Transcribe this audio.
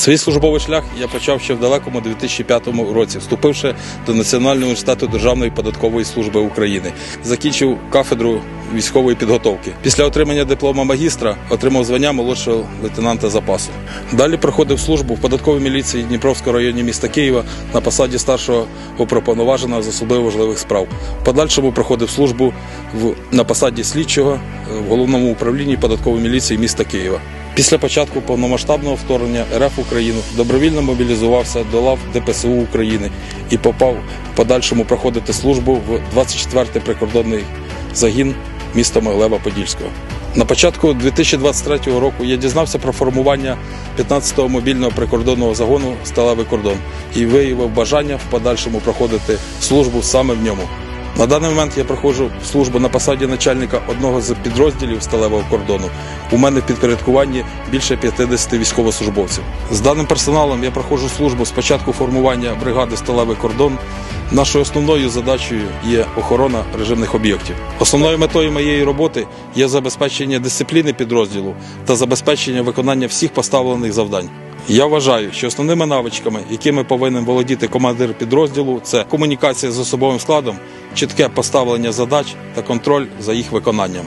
Свій службовий шлях я почав ще в далекому 2005 році, вступивши до Національного університету Державної податкової служби України. Закінчив кафедру військової підготовки. Після отримання диплома магістра отримав звання молодшого лейтенанта запасу. Далі проходив службу в податковій міліції Дніпровського районі міста Києва на посаді старшого уповноваженого з особливо важливих справ. В подальшому проходив службу в, на посаді слідчого е, в головному управлінні податкової міліції міста Києва. Після початку повномасштабного вторгнення РФ Україну добровільно мобілізувався до лав ДПСУ України і попав в подальшому проходити службу в 24-й прикордонний загін міста Моглева Подільського. На початку 2023 року я дізнався про формування 15-го мобільного прикордонного загону Сталевий кордон і виявив бажання в подальшому проходити службу саме в ньому. На даний момент я проходжу службу на посаді начальника одного з підрозділів сталевого кордону. У мене в підпорядкуванні більше 50 військовослужбовців. З даним персоналом я проходжу службу з початку формування бригади Сталевий кордон. Нашою основною задачею є охорона режимних об'єктів. Основною метою моєї роботи є забезпечення дисципліни підрозділу та забезпечення виконання всіх поставлених завдань. Я вважаю, що основними навичками, якими повинен володіти командир підрозділу, це комунікація з особовим складом, чітке поставлення задач та контроль за їх виконанням.